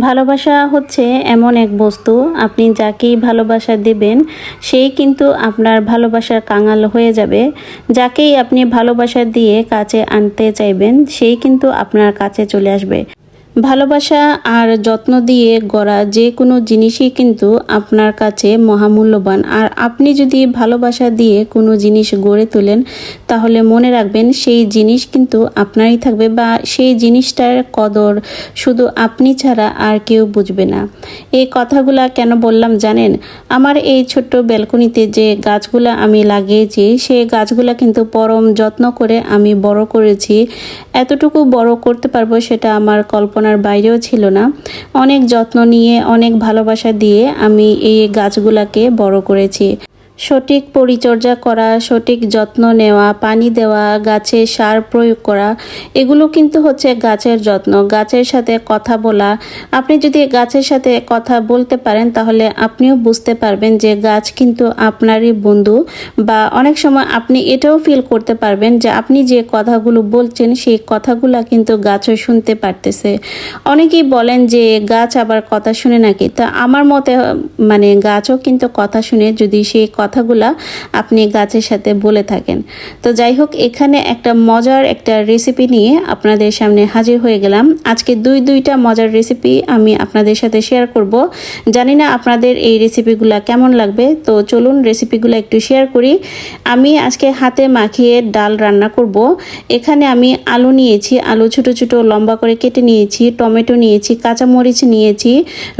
ভালোবাসা হচ্ছে এমন এক বস্তু, আপনি যাকেই ভালোবাসা দেবেন, সেই কিন্তু আপনার ভালোবাসার কাঙাল হয়ে যাবে। যাকেই আপনি ভালোবাসা দিয়ে কাছে আনতে চাইবেন, সেই কিন্তু আপনার কাছে চলে আসবে। ভালোবাসা আর যত্ন দিয়ে গড়া যে কোনো জিনিসই কিন্তু আপনার কাছে মহামূল্যবান। আর আপনি যদি ভালোবাসা দিয়ে কোনো জিনিস গড়ে তোলেন, তাহলে মনে রাখবেন সেই জিনিস কিন্তু আপনারই থাকবে বা সেই জিনিসটার কদর শুধু আপনি ছাড়া আর কেউ বুঝবে না। এই কথাগুলা কেন বললাম জানেন? আমার এই ছোট্ট ব্যালকনিতে যে গাছগুলা আমি লাগিয়েছি, সেই গাছগুলা কিন্তু পরম যত্ন করে আমি বড় করেছি। এতটুকু বড় করতে পারব সেটা আমার কল্পনার বাইরেও ছিল না। অনেক যত্ন নিয়ে, অনেক ভালোবাসা দিয়ে আমি এই গাছগুলাকে বড় করেছি। সঠিক পরিচর্যা করা, সঠিক যত্ন নেওয়া, পানি দেওয়া, গাছে সার প্রয়োগ করা, এগুলো কিন্তু হচ্ছে গাছের যত্ন। গাছের সাথে কথা বলা। আপনি যদি গাছের সাথে কথা বলতে পারেন, তাহলে আপনিও বুঝতে পারবেন যে গাছ কিন্তু আপনারই বন্ধু বা অনেক সময় আপনি এটাও ফিল করতে পারবেন যে আপনি যে কথাগুলো বলছেন, সেই কথাগুলো কিন্তু গাছও শুনতে পারতেছে। অনেকেই বলেন যে গাছ আবার কথা শুনে নাকি? তা আমার মতে মানে গাছও কিন্তু কথা শুনে যদি সেই কথাগুলা আপনি গাছের সাথে বলে থাকেন। তো যাই হোক এখানে একটা মজার একটা রেসিপি নিয়ে আপনাদের সামনে হাজির হয়ে গেলাম। আজকে দুই দুইটা মজার রেসিপি আমি আপনাদের সাথে শেয়ার করব। জানি না আপনাদের এই রেসিপিগুলা কেমন লাগবে, তো চলুন রেসিপিগুলো একটু শেয়ার করি। আমি আজকে হাতে মাখিয়ে ডাল রান্না করব। এখানে আমি আলু নিয়েছি, আলু ছোট ছোট লম্বা করে কেটে নিয়েছি, টমেটো নিয়েছি, কাঁচামরিচ নিয়েছি,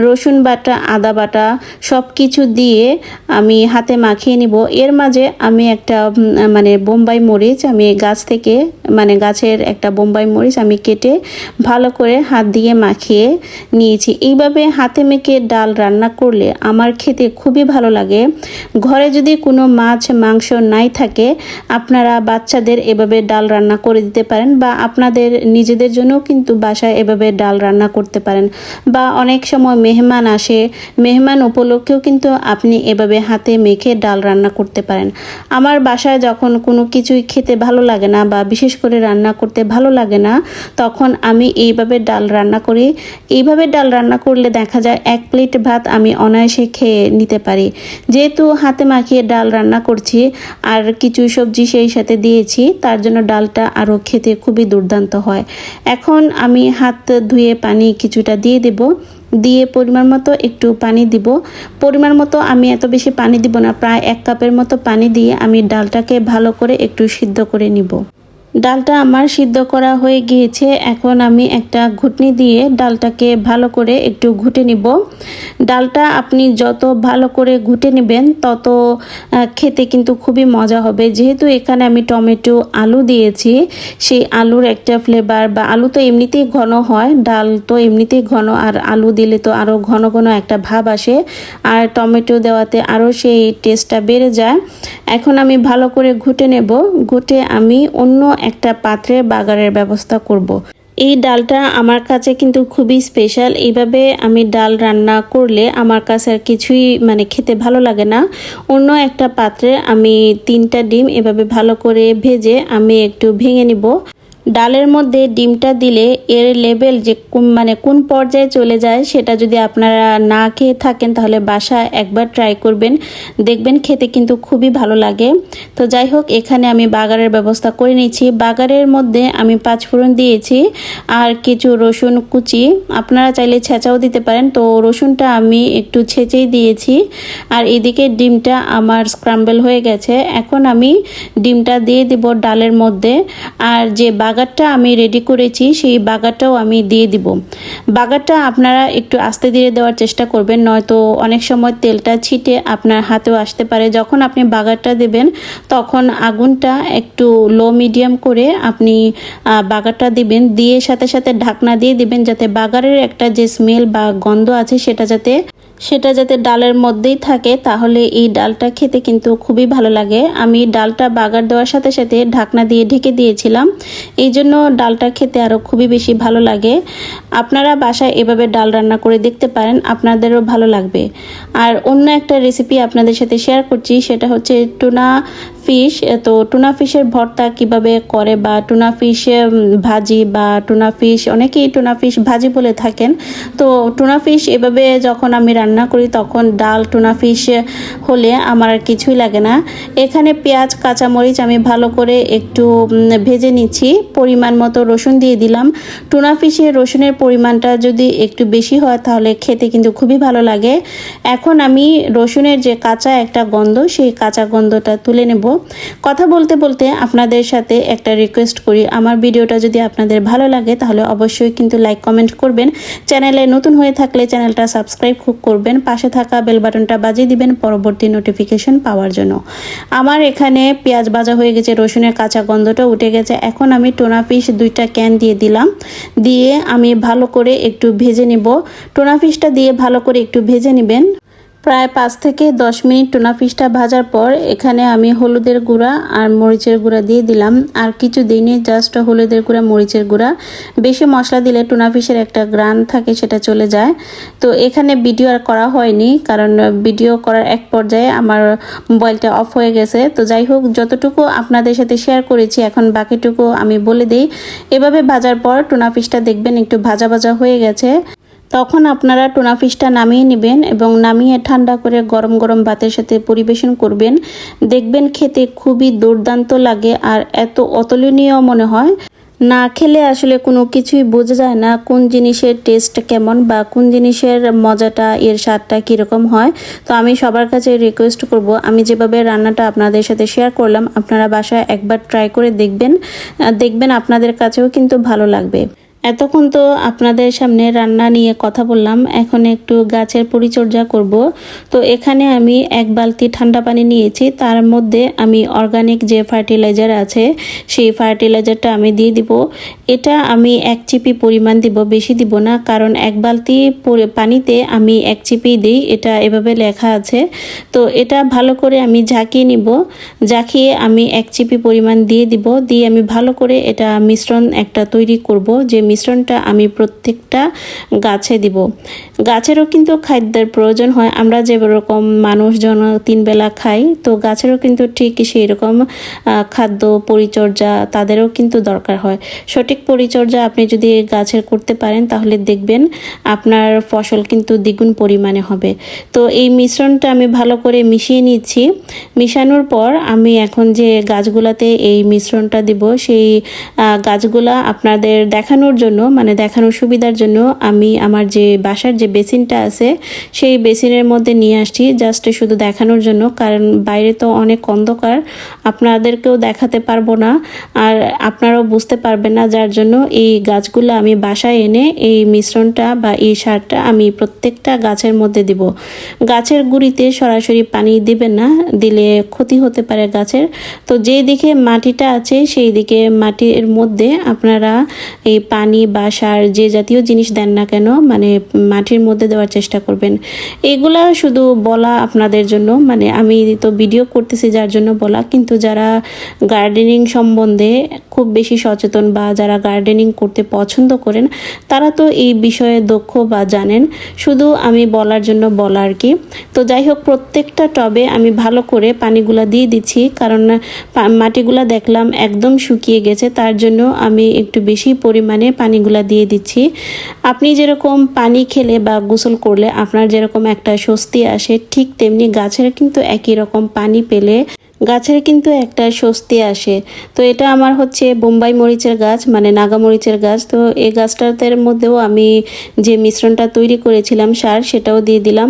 রসুন বাটা, আদা বাটা সব কিছু দিয়ে আমি হাতে মাখিয়ে নিব। এর মাঝে আমি একটা মানে বোম্বাই মরিচ, আমি গাছ থেকে মানে গাছের একটা বোম্বাই মরিচ আমি কেটে ভালো করে হাত দিয়ে মাখিয়ে নিয়েছি। এইভাবে হাতে মেখে ডাল রান্না করলে আমার খেতে খুবই ভালো লাগে। ঘরে যদি কোনো মাছ, মাংস নাই থাকে, আপনারা বাচ্চাদের এভাবে ডাল রান্না করে দিতে পারেন বা আপনাদের নিজেদের জন্য কিন্তু বাসায় এভাবে ডাল রান্না করতে পারেন। বা অনেক সময় মেহমান আসে, মেহমান উপলক্ষেও কিন্তু আপনি এভাবে হাতে মেখে ডাল রান্না করতে পারেন। আমার বাসায় যখন কোনো কিছুই খেতে ভালো লাগে না বা বিশেষ করে রান্না করতে ভালো লাগে না, তখন আমি এইভাবে ডাল রান্না করি। এইভাবে ডাল রান্না করলে দেখা যায় এক প্লেট ভাত আমি অনায়াসে খেয়ে নিতে পারি। যেহেতু হাতে মাখিয়ে ডাল রান্না করছি আর কিছু সবজি সেই সাথে দিয়েছি, তার জন্য ডালটা আরও খেতে খুবই দুর্দান্ত হয়। এখন আমি হাত ধুয়ে পানি কিছুটা দিয়ে দেব। দিয়ে পরিমাণ মতো একটু পানি দিব। পরিমাণ মতো আমি এত বেশি পানি দিব না, প্রায় এক কাপের মতো পানি দিয়ে আমি ডালটাকে ভালো করে একটু সিদ্ধ করে নিব। ডালটা আমার সিদ্ধ করা হয়ে গিয়েছে। এখন আমি একটা ঘুটনি দিয়ে ডালটাকে ভালো করে একটু ঘুটে নিব। ডালটা আপনি যত ভালো করে ঘুটে নেবেন, তত খেতে কিন্তু খুবই মজা হবে। যেহেতু এখানে আমি টমেটো, আলু দিয়েছি, সেই আলুর একটা ফ্লেভার বা আলু তো এমনিতেই ঘন হয়, ডাল তো এমনিতেই ঘন, আর আলু দিলে তো আরও ঘন ঘন একটা ভাব আসে, আর টমেটো দেওয়াতে আরও সেই টেস্টটা বেড়ে যায়। এখন আমি ভালো করে ঘুটে নেব। ঘুটে আমি অন্য একটা পাত্রে বাগারের ব্যবস্থা করব। এই ডালটা আমার কাছে কিন্তু খুবই স্পেশাল এইভাবে আমি ডাল রান্না করলে আমার কাছে আর কিছুই মানে খেতে ভালো লাগে না। অন্য একটা পাত্রে আমি তিনটা ডিম এভাবে ভালো করে ভেজে আমি একটু ভেঙে নিব। ডালের মধ্যে ডিমটা দিলে এর লেভেল যে মানে কোন পর্যায়ে চলে যায় সেটা যদি আপনারা না খেয়ে থাকেন তাহলে বাসা একবার ট্রাই করবেন। দেখবেন খেতে কিন্তু খুবই ভালো লাগে। তো যাই হোক, এখানে আমি বাগারের ব্যবস্থা করে নিয়েছি। বাগারের মধ্যে আমি পাঁচফোড়ন দিয়েছি আর কিছু রসুন কুচি। আপনারা চাইলে ছেঁচাও দিতে পারেন। তো রসুনটা আমি একটু ছেঁচেই দিয়েছি। আর এদিকে ডিমটা আমার স্ক্রাম্বল হয়ে গেছে। এখন আমি ডিমটা দিয়ে দিব ডালের মধ্যে। আর যে বাগারটা আমি রেডি করেছি, সেই বাগারটাও আমি দিয়ে দিব। বাগারটা আপনারা একটু আস্তে ধীরে দেওয়ার চেষ্টা করবেন, নয়তো অনেক সময় তেলটা ছিটে আপনার হাতেও আসতে পারে। যখন আপনি বাগারটা দেবেন, তখন আগুনটা একটু লো মিডিয়াম করে আপনি বাগারটা দিবেন। দিয়ে সাথে সাথে ঢাকনা দিয়ে দিবেন যাতে বাগারের একটা যে স্মেল বা গন্ধ আছে, সেটা যাতে সেটা যাতে ডালের মধ্যেই থাকে, তাহলে এই ডালটা খেতে কিন্তু খুবই ভালো লাগে। আমি ডালটা বাগার দেওয়ার সাথে সাথে ঢাকনা দিয়ে ঢেকে দিয়েছিলাম। এই জন্য ডালটা খেতে আরও খুবই বেশি ভালো লাগে। আপনারা বাসায় এভাবে ডাল রান্না করে দেখতে পারেন, আপনাদেরও ভালো লাগবে। আর অন্য একটা রেসিপি আপনাদের সাথে শেয়ার করছি, সেটা হচ্ছে টুনা ফিশ তো টুনা ফিশের ভর্তা কীভাবে করে বা টুনা ফিশ ভাজি বা টুনা ফিশ, অনেকেই টুনা ফিশ ভাজি বলে থাকেন। তো টুনা ফিশ এভাবে যখন আমি রান্না করি তখন ডাল, টুনা ফিশ হলে আমার আর কিছুই লাগে না। এখানে পেঁয়াজ, কাঁচামরিচ আমি ভালো করে একটু ভেজে নিচ্ছি। পরিমাণ মতো রসুন দিয়ে দিলাম। টুনা ফিশে রসুনের পরিমাণটা যদি একটু বেশি হয় তাহলে খেতে কিন্তু খুবই ভালো লাগে। এখন আমি রসুনের যে কাঁচা একটা গন্ধ, সেই কাঁচা গন্ধটা তুলে নেব। কথা বলতে বলতে আপনাদের সাথে একটা রিকোয়েস্ট করি। আমার ভিডিওটা যদি আপনাদের ভালো লাগে, তাহলে অবশ্যই কিন্তু লাইক কমেন্ট করবেন। চ্যানেলে নতুন হয়ে থাকলে চ্যানেলটা সাবস্ক্রাইব খুব করবেন। পাশে থাকা বেল বাটনটা বাজিয়ে দিবেন পরবর্তী নোটিফিকেশন পাওয়ার জন্য। আমার এখানে পেঁয়াজ ভাজা হয়ে গেছে, রসুনের কাঁচা গন্ধটা উঠে গেছে। এখন আমি টোনা ফিশ দুইটা ক্যান দিয়ে দিলাম। দিয়ে আমি ভালো করে একটু ভেজে নিব। টোনা ফিশটা দিয়ে ভালো করে একটু ভেজে নেবেন। প্রায় পাঁচ থেকে দশ মিনিট টুনা ফিশটা ভাজার পর এখানে আমি হলুদের গুঁড়া আর মরিচের গুঁড়া দিয়ে দিলাম। আর কিছু দিইনি জাস্ট হলুদের গুঁড়া, মরিচের গুঁড়া। বেশি মশলা দিলে টুনা ফিশের একটা গ্রান থাকে, সেটা চলে যায়। তো এখানে ভিডিও আর করা হয়নি, কারণ ভিডিও করার এক পর্যায়ে আমার মোবাইলটা অফ হয়ে গেছে। তো যাই হোক, যতটুকু আপনাদের সাথে শেয়ার করেছি, এখন বাকিটুকু আমি বলে দিই। এভাবে ভাজার পর টুনা ফিশটা দেখবেন একটু ভাজা ভাজা হয়ে গেছে। তখন আপনারা টুনা ফিশটা নামিয়ে নেবেন এবং নামিয়ে ঠান্ডা করে গরম গরম ভাতের সাথে পরিবেশন করবেন। দেখবেন খেতে খুবই দুর্দান্ত লাগে আর এত অতুলনীয় মনে হয়। না খেলে আসলে কোনো কিছুই বোঝা যায় না কোন জিনিসের টেস্ট কেমন বা কোন জিনিসের মজাটা, এর স্বাদটা কীরকম হয়। তো আমি সবার কাছে রিকোয়েস্ট করব, আমি যেভাবে রান্নাটা আপনাদের সাথে শেয়ার করলাম, আপনারা বাসায় একবার ট্রাই করে দেখবেন। দেখবেন আপনাদের কাছেও কিন্তু ভালো লাগবে। এতক্ষণ তো আপনাদের সামনে রান্না নিয়ে কথা বললাম, এখন একটু গাছের পরিচর্যা করব। তো এখানে আমি এক বালতি ঠান্ডা পানি নিয়েছি, তার মধ্যে আমি অর্গানিক যে ফার্টিলাইজার আছে, সেই ফার্টিলাইজারটা আমি দিয়ে দিব। এটা আমি এক চিপি পরিমাণ দিব, বেশি দিব না, কারণ এক বালতি পানিতে আমি এক চিপি দিই, এটা এভাবে লেখা আছে। তো এটা ভালো করে আমি ঝাঁকিয়ে নিব, ঝাঁকিয়ে আমি এক চিপি পরিমাণ দিয়ে দিব, দিয়ে আমি ভালো করে এটা মিশ্রণ একটা তৈরি করব, যে মিশ্রণটা আমি প্রত্যেকটা গাছে দিব। গাছেরও কিন্তু খাদ্যের প্রয়োজন হয়। আমরা যে রকম মানুষজন তিন বেলা খাই, তো গাছেরও কিন্তু ঠিক সেই রকম খাদ্য পরিচর্যা তাদেরও কিন্তু দরকার হয়। সঠিক পরিচর্যা আপনি যদি গাছের করতে পারেন, তাহলে দেখবেন আপনার ফসল কিন্তু দ্বিগুণ পরিমাণে হবে। তো এই মিশ্রণটা আমি ভালো করে মিশিয়ে নিচ্ছি। মিশানোর পর আমি এখন যে গাছগুলাতে এই মিশ্রণটা দিব, সেই গাছগুলা আপনাদের দেখানোর জন্য মানে দেখানোর সুবিধার জন্য আমি আমার যে বাসার যে বেসিনটা আছে, সেই বেসিনের মধ্যে নিয়ে আসছি জাস্ট শুধু দেখানোর জন্য। কারণ বাইরে তো অনেক অন্ধকার, আপনাদেরকেও দেখাতে পারব না। আর আপনারাও বুঝতে পারবেন না যার জন্য এই গাছগুলো আমি বাসায় এনে এই মিশ্রণটা বা এই সারটা আমি প্রত্যেকটা গাছের মধ্যে দিব। গাছের গুঁড়িতে সরাসরি পানি দিবেন না, দিলে ক্ষতি হতে পারে গাছের। তো যেই দিকে মাটিটা আছে, সেই দিকে মাটির মধ্যে আপনারা এই পানি বা সার যে জাতীয় জিনিস দেন না কেন মানে মাটির মধ্যে দেওয়ার চেষ্টা করবেন। এগুলা শুধু বলা আপনাদের জন্য মানে আমি তো ভিডিও করতেছি যার জন্য বলা, কিন্তু যারা গার্ডেনিং সম্বন্ধে খুব বেশি সচেতন বা যারা গার্ডেনিং করতে পছন্দ করেন, তারা তো এই বিষয়ে দক্ষ বা জানেন। শুধু আমি বলার জন্য বলা আর কি। তো যাই হোক, প্রত্যেকটা টবে আমি ভালো করে পানিগুলা দিয়ে দিচ্ছি, কারণ মাটিগুলা দেখলাম একদম শুকিয়ে গেছে, তার জন্য আমি একটু বেশি পরিমাণে পানিগুলা দিয়ে দিচ্ছি। আপনি যেরকম পানি খেলে বা গোসল করলে আপনার যেরকম একটা স্বস্তি আসে, ঠিক তেমনি গাছের কিন্তু একই রকম পানি পেলে গাছের কিন্তু একটা স্বস্তি আসে। তো এটা আমার হচ্ছে বোম্বাই মরিচের গাছ মানে নাগা মরিচের গাছ। তো এই গাছটার মধ্যেও আমি যে মিশ্রণটা তৈরি করেছিলাম সার, সেটাও দিয়ে দিলাম।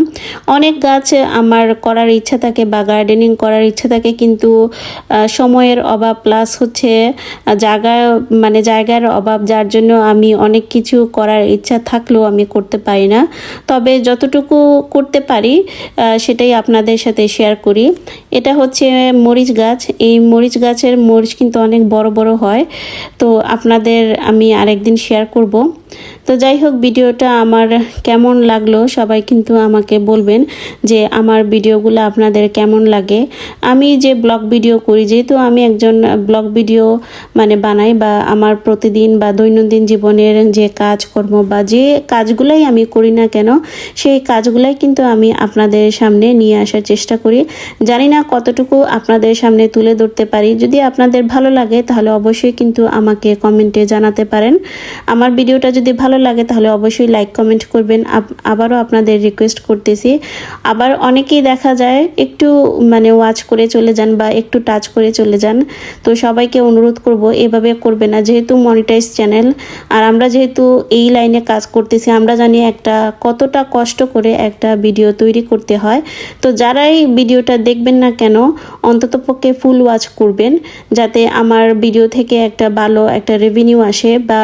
অনেক গাছ আমার করার ইচ্ছা থাকে, বা গার্ডেনিং করার ইচ্ছা থাকে, কিন্তু সময়ের অভাব প্লাস হচ্ছে জায়গা মানে জায়গার অভাব, যার জন্য আমি অনেক কিছু করার ইচ্ছা থাকলেও আমি করতে পারি না। তবে যতটুকু করতে পারি সেটাই আপনাদের সাথে শেয়ার করি। এটা হচ্ছে মরিচ গাছ, এই মরিচ গাছের মরিচ কিন্তু অনেক বড় বড় হয়। তো আপনাদের আমি আরেকদিন শেয়ার করব। তো যাই হোক, ভিডিওটা আমার কেমন লাগল সবাই কিন্তু আমাকে বলবেন যে আমার ভিডিওগুলো আপনাদের কেমন লাগে। আমি যে ব্লগ ভিডিও করি, যেহেতু আমি একজন ব্লগ ভিডিও মানে বানাই বা আমার প্রতিদিন বা দৈনন্দিন জীবনের যে কাজকর্ম বা যে কাজগুলাই আমি করি না কেন, সেই কাজগুলাই কিন্তু আমি আপনাদের সামনে নিয়ে আসার চেষ্টা করি। জানি না কতটুকু আপনাদের সামনে তুলে ধরতে পারি। যদি আপনাদের ভালো লাগে, তাহলে অবশ্যই কিন্তু আমাকে কমেন্টে জানাতে পারেন। আমার ভিডিওটা যদি ভালো লাগে তাহলে অবশ্যই লাইক কমেন্ট করবেন। আবারও আপনাদের রিকোয়েস্ট করতেছি। আবার অনেকেই দেখা যায় একটু মানে ওয়াচ করে চলে যান বা একটু টাচ করে চলে যান। তো সবাইকে অনুরোধ করব, এভাবে করবে না। যেহেতু মনিটাইজ চ্যানেল আর আমরা যেহেতু এই লাইনে কাজ করতেছি, আমরা জানি একটা কতটা কষ্ট করে একটা ভিডিও তৈরি করতে হয়। তো যারাই ভিডিওটা দেখবেন না কেন অন্ততপক্ষে ফুল ওয়াচ করবেন, যাতে আমার ভিডিও থেকে একটা ভালো একটা রেভিনিউ আসে বা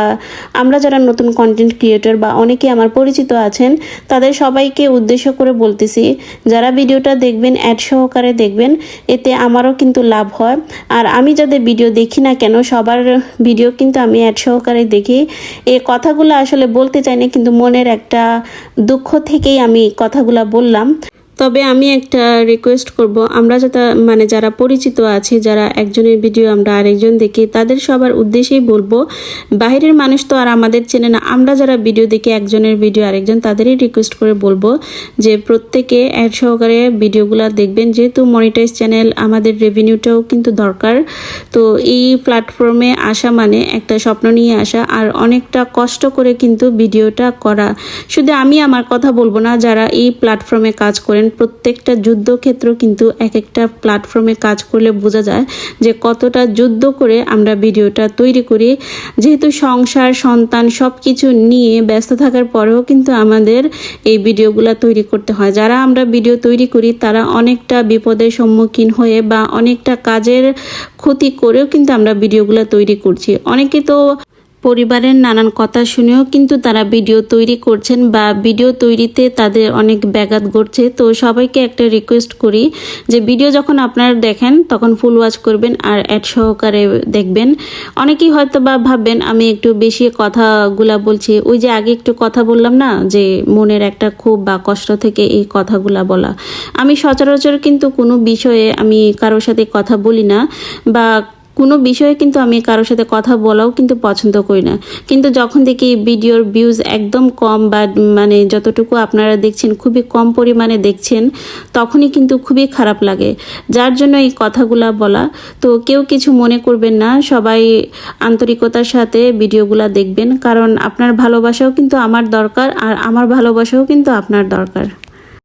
আমরা যারা নতুন কন্টেন্ট ক্রিয়েটর বা অনেকে আমার পরিচিত আছেন, তাদের সবাইকে উদ্দেশ্য করে বলতেছি, যারা ভিডিওটা দেখবেন অ্যাড সহকারে দেখবেন, এতে আমারও কিন্তু লাভ হয়। আর আমি যাদের ভিডিও দেখি না কেন, সবার ভিডিও কিন্তু আমি অ্যাড সহকারে দেখি। এই কথাগুলো আসলে বলতে চাই না, কিন্তু মনের একটা দুঃখ থেকেই আমি কথাগুলো বললাম। তবে আমি একটা রিকোয়েস্ট করব। আমরা যাতে মানে যারা পরিচিত আছি, যারা একজনের ভিডিও আমরা আরেকজন দেখি, তাদের সবার উদ্দেশ্যেই বলব বাইরের মানুষ তো আর আমাদের চেনে না, আমরা যারা ভিডিও দেখি, একজনের ভিডিও আরেকজন, তাদেরই রিকোয়েস্ট করে বলব যে প্রত্যেকে অ্যাড সহকারে ভিডিওগুলো দেখবেন। যেহেতু মনিটাইজ চ্যানেল আমাদের রেভিনিউটাও কিন্তু দরকার, তো এই প্ল্যাটফর্মে আসা মানে একটা স্বপ্ন নিয়ে আসা আর অনেকটা কষ্ট করে কিন্তু ভিডিওটা করা। শুধু আমি আমার কথা বলব না, যারা এই প্ল্যাটফর্মে কাজ করেন প্রত্যেকটা যুদ্ধক্ষেত্র কিন্তু এক একটা প্ল্যাটফর্মে কাজ করলে বোঝা যায় যে কতটা যুদ্ধ করে আমরা ভিডিওটা তৈরি করি। যেহেতু সংসার, সন্তান সব কিছু নিয়ে ব্যস্ত থাকার পরেও কিন্তু আমাদের এই ভিডিওগুলো তৈরি করতে হয়। যারা আমরা ভিডিও তৈরি করি, তারা অনেকটা বিপদের সম্মুখীন হয়ে বা অনেকটা কাজের ক্ষতি করেও কিন্তু আমরা ভিডিওগুলো তৈরি করছি। অনেকে তো পরিবারের নানান কথা শুনেও কিন্তু তারা ভিডিও তৈরি করছেন বা ভিডিও তৈরিতে তাদের অনেক ব্যাঘাত ঘটছে। তো সবাইকে একটা রিকোয়েস্ট করি যে ভিডিও যখন আপনারা দেখেন তখন ফুল ওয়াচ করবেন আর অ্যাড সহকারে দেখবেন। অনেকেই হয়তো বা ভাববেন আমি একটু বেশি কথাগুলা বলছি। ওই যে আগে একটু কথা বললাম না যে মনের একটা ক্ষোভ বা কষ্ট থেকে এই কথাগুলা বলা। আমি সচরাচর কিন্তু কোনো বিষয়ে আমি কারোর সাথে কথা বলি না বা কোনো বিষয়ে কিন্তু আমি কারোর সাথে কথা বলাও কিন্তু পছন্দ করি না। কিন্তু যখন দেখি ভিডিওর ভিউজ একদম কম বা মানে যতটুকু আপনারা দেখছেন, খুবই কম পরিমাণে দেখছেন, তখনই কিন্তু খুবই খারাপ লাগে। যার জন্য এই কথাগুলা বলা, তো কেউ কিছু মনে করবেন না, সবাই আন্তরিকতার সাথে ভিডিওগুলা দেখবেন, কারণ আপনার ভালোবাসাও কিন্তু আমার দরকার আর আমার ভালোবাসাও কিন্তু আপনার দরকার।